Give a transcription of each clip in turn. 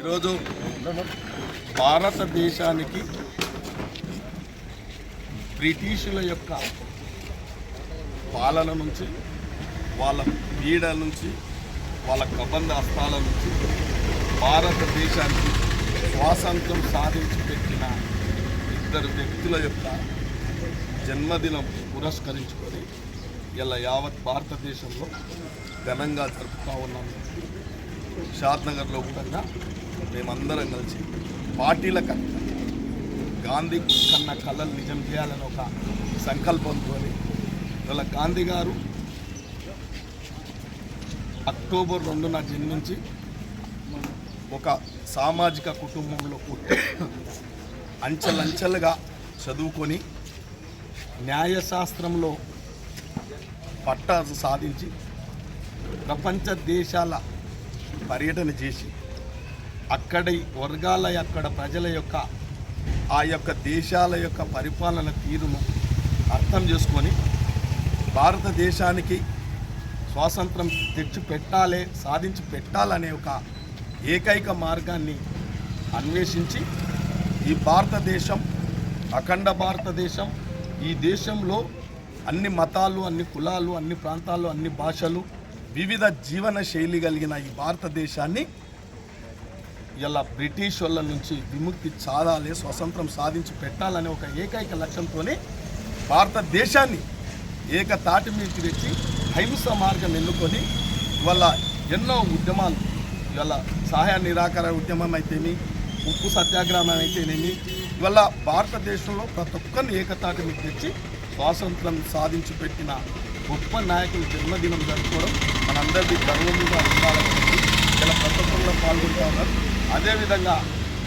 ఈరోజు భారతదేశానికి బ్రిటిషుల యొక్క పాలన నుంచి వాళ్ళ పీడ నుంచి వాళ్ళ కబంధ హస్తాల నుంచి భారతదేశానికి స్వాతంత్రం సాధించి పెట్టిన ఇద్దరు వ్యక్తుల యొక్క జన్మదినం పురస్కరించుకొని ఇలా యావత్ భారతదేశంలో ఘనంగా జరుపుతూ ఉన్నాము షాద్నగర్లో కూడా మేమందరం కలిసి పార్టీల కన్నా గాంధీ కన్నా కళలు నిజం చేయాలని ఒక సంకల్పంతో ఇలా గాంధీ గారు అక్టోబర్ రెండున జన్మించి ఒక సామాజిక కుటుంబంలో పుట్టి అంచెలంచెలుగా చదువుకొని న్యాయశాస్త్రంలో పట్టా సాధించి ప్రపంచ దేశాల పర్యటన చేసి అక్కడి వర్గాల అక్కడ ప్రజల యొక్క ఆ యొక్క దేశాల యొక్క పరిపాలన తీరును అర్థం చేసుకొని భారతదేశానికి స్వాతంత్రం తెచ్చి పెట్టాలి సాధించి పెట్టాలనే ఒక ఏకైక మార్గాన్ని అన్వేషించి ఈ భారతదేశం అఖండ భారతదేశం ఈ దేశంలో అన్ని మతాలు అన్ని కులాలు అన్ని ప్రాంతాలు అన్ని భాషలు వివిధ జీవన శైలి కలిగిన ఈ భారతదేశాన్ని ఇలా బ్రిటిష్ వాళ్ళ నుంచి విముక్తి చాలాలి స్వతంత్రం సాధించి పెట్టాలనే ఒక ఏకైక లక్ష్యంతోనే భారతదేశాన్ని ఏకతాటి మీదకి తెచ్చి అహింస మార్గం ఎన్నుకొని ఇవాళ ఎన్నో ఉద్యమాలు ఇవాళ సహాయ నిరాకార ఉద్యమం అయితేమి ఉప్పు సత్యాగ్రహం అయితేనేమి ఇవాళ భారతదేశంలో ప్రతి ఒక్కరిని ఏకతాటి మీద తెచ్చి స్వాతంత్రం సాధించి పెట్టిన గొప్ప నాయకుల జన్మదినం జరుపుకోవడం మనందరికీ గర్వంగా ఉండాలని ఇలా ప్రసంగంలో ఒక్కరిలో పాల్గొంటా ఉన్నారు అదేవిధంగా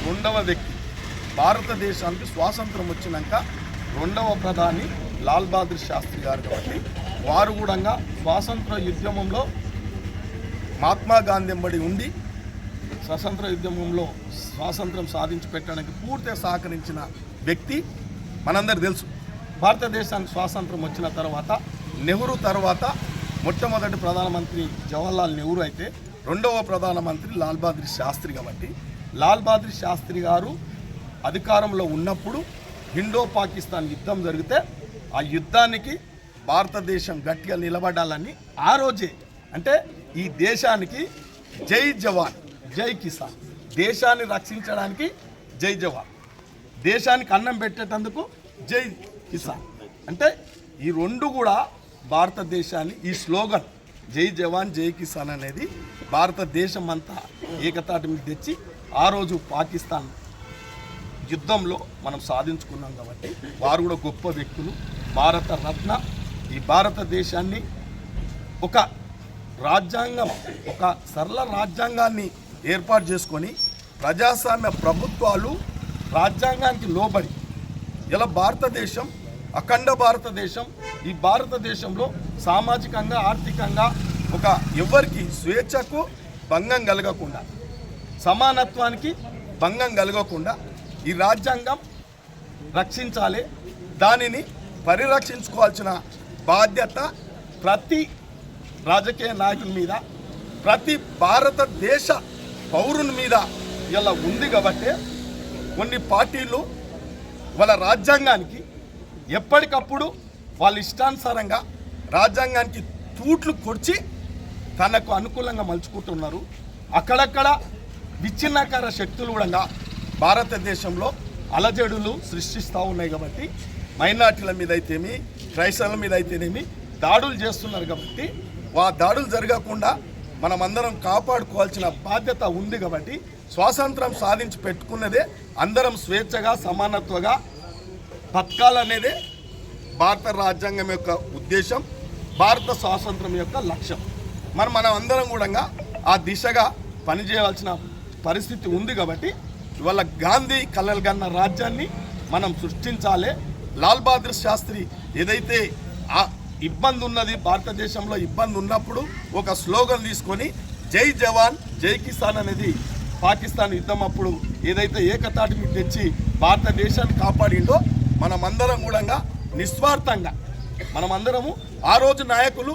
రెండవ వ్యక్తి భారతదేశానికి స్వాతంత్రం వచ్చినాక రెండవ ప్రధాని లాల్ బహదూర్ శాస్త్రి గారు కాబట్టి వారు కూడా స్వాతంత్ర ఉద్యమంలో మహాత్మా గాంధీ ఎంబడి ఉండి స్వతంత్ర ఉద్యమంలో స్వాతంత్రం సాధించి పెట్టడానికి పూర్తిగా సహకరించిన వ్యక్తి మనందరు తెలుసు. భారతదేశానికి స్వాతంత్రం వచ్చిన తర్వాత నెహ్రూ తర్వాత మొట్టమొదటి ప్రధానమంత్రి జవహర్లాల్ నెహ్రూ అయితే రెండవ ప్రధానమంత్రి లాల్ బహదూర్ శాస్త్రి కాబట్టి లాల్ బహదూర్ శాస్త్రి గారు అధికారంలో ఉన్నప్పుడు ఇండో పాకిస్తాన్ యుద్ధం జరిగితే ఆ యుద్ధానికి భారతదేశం గట్టిగా నిలబడాలని ఆ రోజే అంటే ఈ దేశానికి జై జవాన్ జై కిసాన్ దేశాన్ని రక్షించడానికి జై జవాన్ దేశానికి అన్నం పెట్టేటందుకు జై కిసాన్ అంటే ఈ రెండు కూడా భారతదేశాన్ని ఈ స్లోగన్ జై జవాన్ జై కిసాన్ అనేది భారతదేశం అంతా ఏకతాటి మీద తెచ్చి ఆ రోజు పాకిస్తాన్ యుద్ధంలో మనం సాధించుకున్నాం కాబట్టి వారు కూడా గొప్ప వ్యక్తులు. భారత రత్న ఈ భారతదేశాన్ని ఒక రాజ్యాంగం ఒక సరళ రాజ్యాంగాన్ని ఏర్పాటు చేసుకొని ప్రజాస్వామ్య ప్రభుత్వాలు రాజ్యాంగానికి లోబడి. ఇలా భారతదేశం అఖండ భారతదేశం ఈ భారతదేశంలో సామాజికంగా ఆర్థికంగా ఒక ఎవరికి స్వేచ్ఛకు భంగం కలగకుండా సమానత్వానికి భంగం కలగకుండా ఈ రాజ్యాంగం రక్షించాలి. దానిని పరిరక్షించుకోవాల్సిన బాధ్యత ప్రతి రాజకీయ నాయకుని మీద ప్రతి భారతదేశ పౌరుని మీద ఇలా ఉంది కాబట్టి కొన్ని పార్టీలు వాళ్ళ రాజ్యాంగానికి ఎప్పటికప్పుడు వాళ్ళ ఇష్టానుసారంగా రాజ్యాంగానికి తూట్లు కొడిచి తనకు అనుకూలంగా మలుచుకుంటున్నారు. అక్కడక్కడ విచ్ఛిన్నకార శక్తులు కూడా భారతదేశంలో అలజడులు సృష్టిస్తూ ఉన్నాయి కాబట్టి మైనార్టీల మీద అయితేమి క్రైస్తవుల మీద అయితేనేమి దాడులు చేస్తున్నారు కాబట్టి ఆ దాడులు జరగకుండా మనమందరం కాపాడుకోవాల్సిన బాధ్యత ఉంది కాబట్టి స్వాతంత్రం సాధించి పెట్టుకున్నదే అందరం స్వేచ్ఛగా సమానత్వగా బతకాలనేదే భారత రాజ్యాంగం యొక్క ఉద్దేశం భారత స్వాతంత్రం యొక్క లక్ష్యం. మరి మనం అందరం కూడా ఆ దిశగా పనిచేయవలసిన పరిస్థితి ఉంది కాబట్టి ఇవాళ గాంధీ కలలుగన్న రాజ్యాన్ని మనం సృష్టించాలి. లాల్ బహదూర్ శాస్త్రి ఏదైతే ఆ ఇబ్బంది ఉన్నది భారతదేశంలో ఇబ్బంది ఉన్నప్పుడు ఒక స్లోగన్ తీసుకొని జై జవాన్ జై కిసాన్ అనేది పాకిస్తాన్ యుద్ధం అప్పుడు ఏదైతే ఏకతాటి మీద తెచ్చి భారతదేశాన్ని కాపాడిండో మనమందరం కూడా నిస్వార్థంగా మనమందరము ఆ రోజు నాయకులు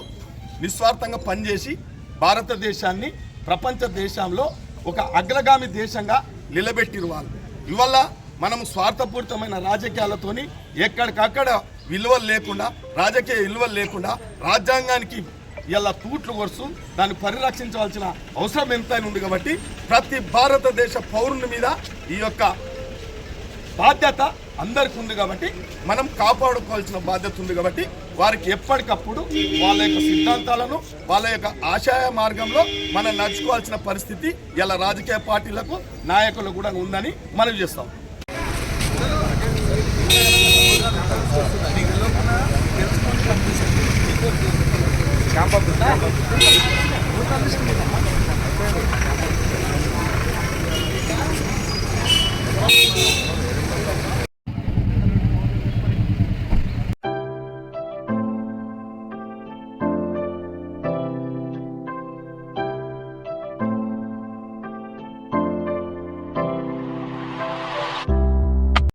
నిస్వార్థంగా పనిచేసి భారతదేశాన్ని ప్రపంచ దేశంలో ఒక అగ్రగామి దేశంగా నిలబెట్టిరు వాళ్ళు. ఇవల్ల మనం స్వార్థపూరితమైన రాజకీయాలతోని ఎక్కడికక్కడ విలువలు లేకుండా రాజకీయ విలువలు లేకుండా రాజ్యాంగానికి ఇలా తూట్లు కొరుసు దాన్ని పరిరక్షించవలసిన అవసరం ఎంత ఉంది కాబట్టి ప్రతి భారతదేశ పౌరుని మీద ఈ యొక్క బాధ్యత అందరికి ఉంది కాబట్టి మనం కాపాడుకోవాల్సిన బాధ్యత ఉంది కాబట్టి వారికి ఎప్పటికప్పుడు వాళ్ళ యొక్క సిద్ధాంతాలను వాళ్ళ యొక్క ఆశయ మార్గంలో మనం నడుచుకోవాల్సిన పరిస్థితి ఇలా రాజకీయ పార్టీలకు నాయకులు కూడా ఉందని మనం చేస్తాం.